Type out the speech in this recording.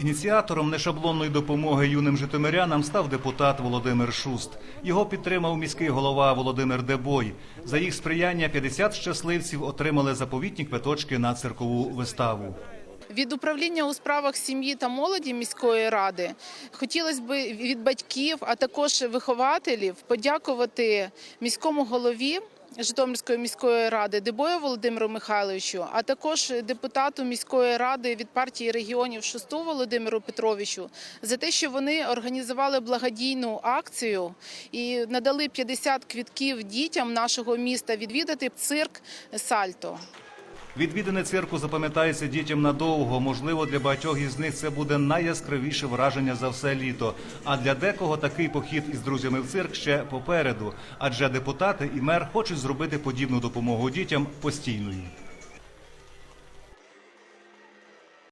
Ініціатором нешаблонної допомоги юним житомирянам став депутат Володимир Шуст. Його підтримав міський голова Володимир Дебой. За їх сприяння 50 щасливців отримали заповітні квиточки на циркову виставу. Від управління у справах сім'ї та молоді міської ради хотілося б від батьків, а також вихователів подякувати міському голові. Житомирської міської ради Дебою Володимиру Михайловичу, а також депутату міської ради від партії регіонів Шосту Володимиру Петровичу за те, що вони організували благодійну акцію і надали 50 квітків дітям нашого міста відвідати цирк Сальто. Відвідини цирку запам'ятається дітям надовго. Можливо, для багатьох із них це буде найяскравіше враження за все літо. А для декого такий похід із друзями в цирк ще попереду. Адже депутати і мер хочуть зробити подібну допомогу дітям постійною.